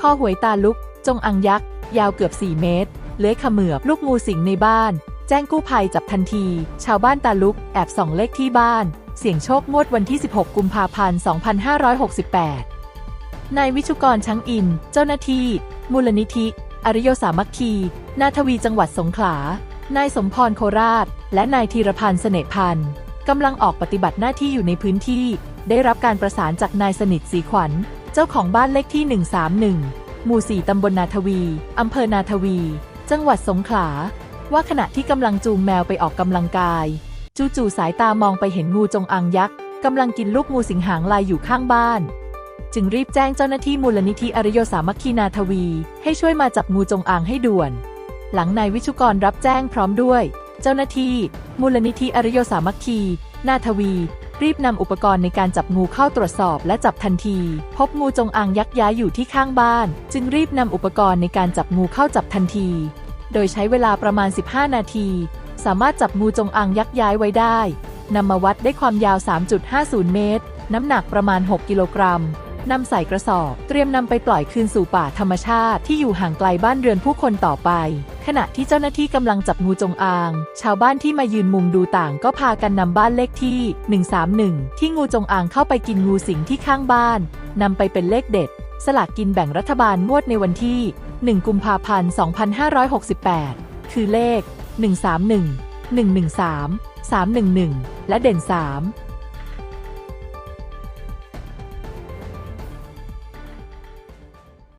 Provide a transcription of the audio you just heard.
ข้อหวยตาลุก จงอังยักษ์ ยาวเกือบ 4 เมตร เลื้อยเขมือบลูกงูสิงในบ้าน แจ้งกู้ภัยจับทันที ชาวบ้านตาลุก แอบส่องเลขที่บ้าน เสี่ยงโชคงวดวันที่ 16 กุมภาพันธ์ 2568 นายวิชุกรช้างอิน เจ้าหน้าที่ มูลนิธิ อริโยสามัคคี นาทวีจังหวัดสงขลา นายสมพรโคราช และนายธีรพันธ์เสน่พันธ์กำลังออกปฏิบัติหน้าที่อยู่ในพื้นที่ ได้รับการประสานจากนายสนิทศรีขวัญ เจ้าของบ้านเลขที่ 131 หมู่ 4 ตำบลนาทวี อำเภอนาทวี จังหวัดสงขลา ว่าขณะที่กำลังจูงแมวไปออกกำลังกาย จู่ๆสายตามองไปเห็นงูจงอางยักษ์กำลังกินลูกงูสิงหางลายอยู่ข้างบ้าน จึงรีบแจ้งเจ้าหน้าที่มูลนิธิอริยสามัคคีนาทวี ให้ช่วยมาจับงูจงอางให้ด่วน หลังนายวิชุกรรับแจ้งพร้อมด้วย เจ้าหน้าที่ มูลนิธิอริยสามัคคี นาทวี รีบนำอุปกรณ์ในการจับงูเข้าตรวจสอบและจับทันที พบงูจงอางยักษ์ย้ายอยู่ที่ข้างบ้าน จึงรีบนำอุปกรณ์ในการจับงูเข้าจับทันที โดยใช้เวลาประมาณ 15 นาที สามารถจับงูจงอางยักษ์ย้ายไว้ได้นำมาวัดได้ความยาว 3.50 เมตร น้ำหนักประมาณ 6 กิโลกรัมนำใส่กระสอบ เตรียมนำไปปล่อยคืนสู่ป่าธรรมชาติที่อยู่ห่างไกลบ้านเรือนผู้คนต่อไป ขณะที่เจ้าหน้าที่กำลังจับงูจงอาง ชาวบ้านที่มายืนมุงดูต่างก็พากันนำบ้านเลขที่ 131 ที่งูจงอางเข้าไปกินงูสิงที่ข้างบ้านนำไปเป็นเลขเด็ด สลากกินแบ่งรัฐบาลงวดในวันที่ 1 กุมภาพันธ์ 2568 คือเลข 131 113 311 และเด่น 3